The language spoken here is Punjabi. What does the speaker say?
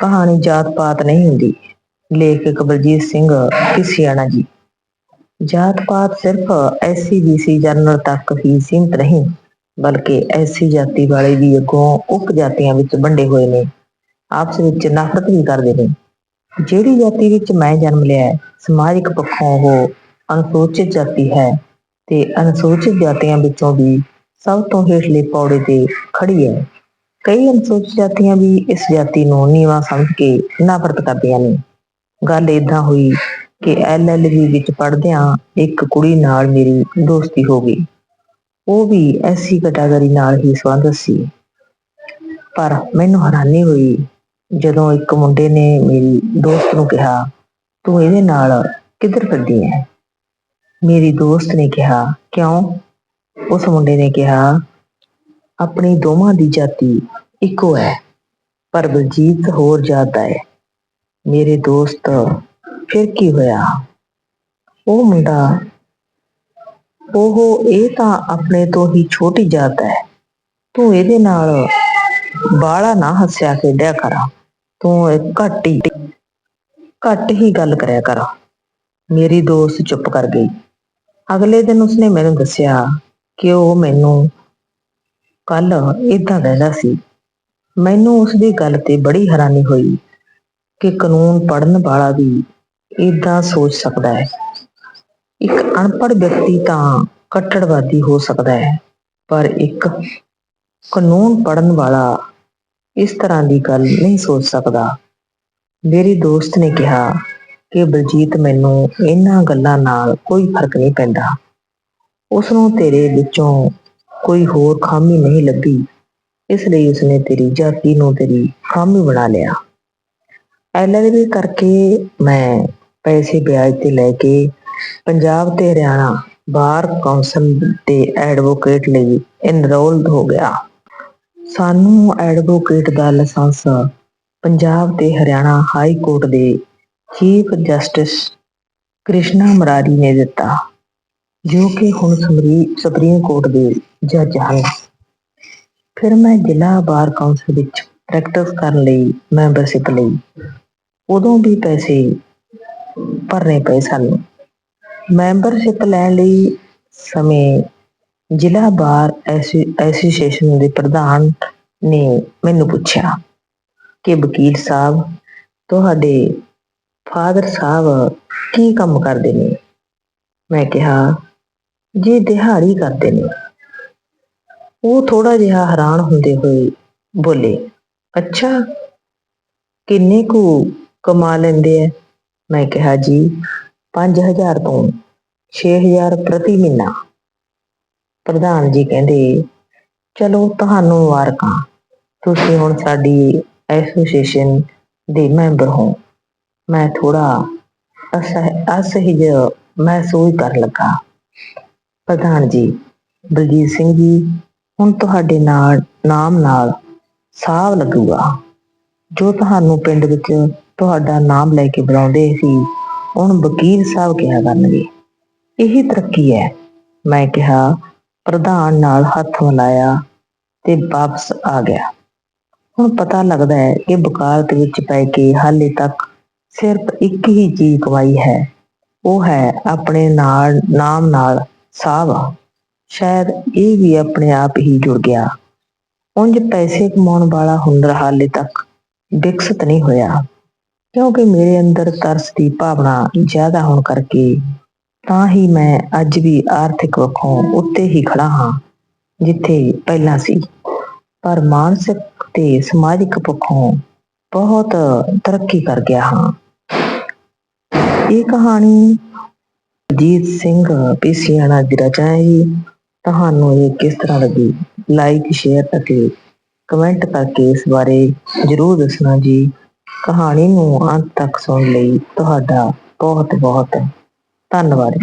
ਕਹਾਣੀ ਜਾਤ ਪਾਤ ਨਹੀਂ ਹੁੰਦੀ। ਲੇਖਕ ਬਲਜੀਤ ਸਿੰਘ ਕਿਸਿਆਣਾ ਜੀ। ਜਾਤ ਪਾਤ ਸਿਰਫ ਐਸਸੀ ਬੀਸੀ ਜਨਰਲ ਤੱਕ ਹੀ ਸੀਮਿਤ ਨਹੀਂ, ਬਲਕਿ ਐਸੀ ਜਾਤੀ ਵਾਲੇ ਵੀ ਅੱਗੋਂ ਉਪ ਜਾਤੀਆਂ ਵਿੱਚ ਵੰਡੇ ਹੋਏ ਨੇ। ਆਪਸ ਵਿੱਚ ਨਫ਼ਰਤ ਵੀ ਕਰਦੇ ਨੇ। ਜਿਹੜੀ ਜਾਤੀ ਵਿੱਚ ਮੈਂ ਜਨਮ ਲਿਆ ਸਮਾਜਿਕ ਪੱਖੋਂ ਉਹ ਅਨੁਸੂਚਿਤ ਜਾਤੀ ਹੈ ਤੇ ਅਨੁਸੂਚਿਤ ਜਾਤੀਆਂ ਵਿੱਚੋਂ ਵੀ ਸਭ ਤੋਂ ਹੇਠਲੇ ਪੌੜੇ ਤੇ ਖੜੀ ਹੈ। ਕਈ ਅਨੁਸੂਚਿਤ ਜਾਤੀਆਂ ਵੀ ਇਸ ਜਾਤੀ ਨੂੰ ਨੀਵਾਂ ਸਮਝ ਕੇ ਨਫ਼ਰਤ ਕਰਦੀਆਂ ਨੇ। ਗੱਲ ਏਦਾਂ ਹੋਈ ਕਿ ਐਲਐਲਬੀ ਵਿੱਚ ਪੜ੍ਹਦਿਆਂ ਇੱਕ ਕੁੜੀ ਨਾਲ ਮੇਰੀ ਦੋਸਤੀ ਹੋ ਗਈ। ਉਹ ਵੀ ਐਸੀ ਕੈਟਾਗਰੀ ਨਾਲ ਹੀ ਸੰਬੰਧਿਤ ਸੀ। ਪਰ ਮੈਨੂੰ ਹੈਰਾਨੀ ਹੋਈ ਜਦੋਂ ਇੱਕ ਮੁੰਡੇ ਨੇ ਮੇਰੀ ਦੋਸਤ ਨੂੰ ਕਿਹਾ, ਤੂੰ ਇਹਦੇ ਨਾਲ ਕਿੱਧਰ ਫਿਰਦੀ ਹੈ ਮੇਰੀ ਦੋਸਤ ਨੇ ਕਿਹਾ, ਕਿਉਂ? ਉਸ ਮੁੰਡੇ ਨੇ ਕਿਹਾ ਆਪਣੀ ਦੋਵਾਂ ਦੀ ਜਾਤੀ ਇੱਕੋ ਹੈ, ਪਰ ਬਲਜੀਤ ਹੋਰ ਜ਼ਿਆਦਾ ਹੈ। ਮੇਰੇ ਦੋਸਤ, ਫਿਰ ਕੀ ਹੋਇਆ? ਉਹ ਮੁੰਡਾ ਉਹ ਇਹ ਤਾਂ ਆਪਣੇ ਤੋਂ ਹੀ ਛੋਟੀ ਜਾਤ ਹੈ। ਤੂੰ ਇਹਦੇ ਨਾਲ ਬਾਲਾ ਨਾ ਹੱਸਿਆ ਖੇਡਿਆ ਕਰ। ਤੂੰ ਘੱਟ ਹੀ ਘੱਟ ਹੀ ਗੱਲ ਕਰਿਆ ਕਰ। ਮੇਰੀ ਦੋਸਤ ਚੁੱਪ ਕਰ ਗਈ। ਅਗਲੇ ਦਿਨ ਉਸਨੇ ਮੈਨੂੰ ਦੱਸਿਆ ਕਿ ਉਹ ਮੈਨੂੰ ਕੱਲ ਇਦਾਂ ਕਹਿੰਦਾ ਸੀ, ਮੈਨੂੰ ਉਸ ਦੀ ਗੱਲ ਤੇ ਬੜੀ ਹੈਰਾਨੀ ਹੋਈ ਕਿ ਕਾਨੂੰਨ ਪੜ੍ਹਨ ਵਾਲਾ ਵੀ ਇਦਾਂ ਸੋਚ ਸਕਦਾ ਹੈ। ਇੱਕ ਅਨਪੜ੍ਹ ਵਿਅਕਤੀ ਤਾਂ ਕੱਟੜਵਾਦੀ ਹੋ ਸਕਦਾ ਹੈ, ਪਰ ਇੱਕ ਕਾਨੂੰਨ ਪੜ੍ਹਨ ਵਾਲਾ ਇਸ ਤਰ੍ਹਾਂ ਦੀ ਗੱਲ ਨਹੀਂ ਸੋਚ ਸਕਦਾ। ਮੇਰੀ ਦੋਸਤ ਨੇ ਕਿਹਾ ਕਿ ਬਲਜੀਤ, ਮੈਨੂੰ ਇਹਨਾਂ ਗੱਲਾਂ ਨਾਲ ਕੋਈ ਫ਼ਰਕ ਨਹੀਂ ਪੈਂਦਾ। ਉਸ ਨੂੰ ਤੇਰੇ ਵਿੱਚੋਂ ਕੋਈ ਹੋਰ ਖਾਮੀ ਨਹੀਂ ਲੱਭੀ ਇਸ ਲਈ ਉਸਨੇ ਤੇਰੀ ਜਾਤੀ ਨੂੰ ਤੇਰੀ ਖਾਮੀ ਬਣਾ ਲਿਆ। ਐਲਐਲਬੀ ਕਰਕੇ ਮੈਂ ਪੈਸੇ ਵਿਆਜ ਤੇ ਲੈ ਕੇ ਪੰਜਾਬ ਤੇ ਹਰਿਆਣਾ ਬਾਰ ਕੌਂਸਲ ਦੇ ਐਡਵੋਕੇਟ ਲਈ ਐਨਰੋਲਡ ਹੋ ਗਿਆ। ਸਾਨੂੰ ਐਡਵੋਕੇਟ ਦਾ ਲਾਇਸੈਂਸ ਪੰਜਾਬ ਤੇ ਹਰਿਆਣਾ ਹਾਈ ਕੋਰਟ ਦੇ ਚੀਫ ਜਸਟਿਸ ਕ੍ਰਿਸ਼ਨਾ ਮਰਾਰੀ ਨੇ ਦਿੱਤਾ, ਜੋ ਕਿ ਹੁਣ ਸੁਪਰੀਮ ਕੋਰਟ ਦੇ ਜੱਜ ਹਨ। ਫਿਰ ਮੈਂ ਜ਼ਿਲ੍ਹਾ ਬਾਰ ਕੌਂਸਲ ਵਿੱਚ ਪ੍ਰੈਕਟਿਸ ਕਰਨ ਲਈ ਮੈਂਬਰਸ਼ਿਪ ਲਈ। ਉਦੋਂ ਵੀ ਪੈਸੇ ਭਰਨੇ ਪਏ ਸਾਨੂੰ। ਮੈਂਬਰਸ਼ਿਪ ਲੈਣ ਲਈ ਸਮੇਂ ਜ਼ਿਲ੍ਹਾ ਬਾਰ ਐਸੋ- ਐਸੋਸੀਏਸ਼ਨ ਦੇ ਪ੍ਰਧਾਨ ਨੇ ਮੈਨੂੰ ਪੁੱਛਿਆ ਕਿ ਵਕੀਲ ਸਾਹਿਬ, ਤੁਹਾਡੇ ਫਾਦਰ ਸਾਹਿਬ ਕੀ ਕੰਮ ਕਰਦੇ ਨੇ? ਮੈਂ ਕਿਹਾ, ਜੀ ਦਿਹਾੜੀ ਕਰਦੇ ਨੇ। ਉਹ ਥੋੜਾ ਜਿਹਾ ਹੈਰਾਨ ਹੁੰਦੇ ਹੋਏ ਬੋਲੇ, ਅੱਛਾ, ਕਿੰਨੇ ਕੁ ਕਮਾ ਲੈਂਦੇ ਐ? ਮੈਂ ਕਿਹਾ, ਜੀ 5000 ਤੋਂ 6000 ਪ੍ਰਤੀ ਮਹੀਨਾ। ਪ੍ਰਧਾਨ ਜੀ ਕਹਿੰਦੇ, ਚਲੋ, ਤੁਹਾਨੂੰ ਮੁਬਾਰਕਾਂ। ਤੁਸੀਂ ਹੁਣ ਸਾਡੀ ਐਸੋਸੀਏਸ਼ਨ ਦੇ ਮੈਂਬਰ ਹੋ। ਮੈਂ ਥੋੜਾ ਅਸਹਿਜ ਮਹਿਸੂਸ ਕਰਨ ਲੱਗਾ। ਪ੍ਰਧਾਨ ਜੀ, ਬਲਜੀਤ ਸਿੰਘ ਜੀ ਹੁਣ ਤੁਹਾਡੇ ਨਾਲ, ਨਾਮ ਨਾਲ ਸਾਹ ਲੱਗੂਗਾ। ਜੋ ਤੁਹਾਨੂੰ ਪਿੰਡ ਵਿੱਚ ਤੁਹਾਡਾ ਨਾਮ ਲੈ ਕੇ ਬੁਲਾਉਂਦੇ ਸੀ ਹੁਣ ਵਕੀਲ ਸਾਹਿਬ ਕਿਹਾ ਕਰਨਗੇ। ਇਹੀ ਤਰੱਕੀ ਹੈ। ਮੈਂ ਕਿਹਾ, ਪ੍ਰਧਾਨ ਨਾਲ ਹੱਥ ਮਿਲਾਇਆ ਤੇ ਵਾਪਸ ਆ ਗਿਆ। ਹੁਣ ਪਤਾ ਲੱਗਦਾ ਹੈ ਕਿ ਵਕਾਲਤ ਵਿੱਚ ਪੈ ਕੇ ਹਾਲੇ ਤੱਕ ਸਿਰਫ ਇੱਕ ਹੀ ਚੀਜ਼ ਕਮਾਈ ਹੈ। ਉਹ ਹੈ ਆਪਣੇ ਨਾਲ, ਨਾਮ ਨਾਲ ਸਾਹਬ ਸ਼ਾਇਦ ਇਹ ਵੀ ਆਪਣੇ ਆਪ ਹੀ ਜੁੜ ਗਿਆ। ਉਂਝ ਪੈਸੇ ਕਮਾਉਣ ਵਾਲਾ ਹੁਨਰ ਹਾਲੇ ਤੱਕ ਵਿਕਸਿਤ ਨਹੀਂ ਹੋਇਆ। ਕਿਉਂਕਿ ਮੇਰੇ ਅੰਦਰ ਤਰਸ ਦੀ ਭਾਵਨਾ ਜ਼ਿਆਦਾ ਹੋਣ ਕਰਕੇ ਤਾਂ ਹੀ ਮੈਂ ਅੱਜ ਵੀ ਆਰਥਿਕ ਪੱਖੋਂ ਉੱਤੇ ਹੀ ਖੜਾ ਹਾਂ, ਜਿੱਥੇ ਪਹਿਲਾਂ ਸੀ। ਪਰ ਮਾਨਸਿਕ ਤੇ ਸਮਾਜਿਕ ਪੱਖੋਂ ਬਹੁਤ ਤਰੱਕੀ ਕਰ ਗਿਆ ਹਾਂ। ਇਹ ਕਹਾਣੀ ਜੀਤ ਸਿੰਘ ਪੀਸੀਆਣਾ ਦੀ ਰਚਨਾ ਹੈ ਜੀ। ਤੁਹਾਨੂੰ ਇਹ ਕਿਸ ਤਰ੍ਹਾਂ ਲੱਗੀ? ਲਾਈਕ ਸ਼ੇਅਰ ਅਤੇ ਕਮੈਂਟ ਕਰਕੇ ਇਸ ਬਾਰੇ ਜਰੂਰ ਦੱਸਣਾ ਜੀ। ਕਹਾਣੀ ਨੂੰ ਅੰਤ ਤੱਕ ਸੁਣਨ ਲਈ ਤੁਹਾਡਾ ਬਹੁਤ ਬਹੁਤ ਧੰਨਵਾਦ।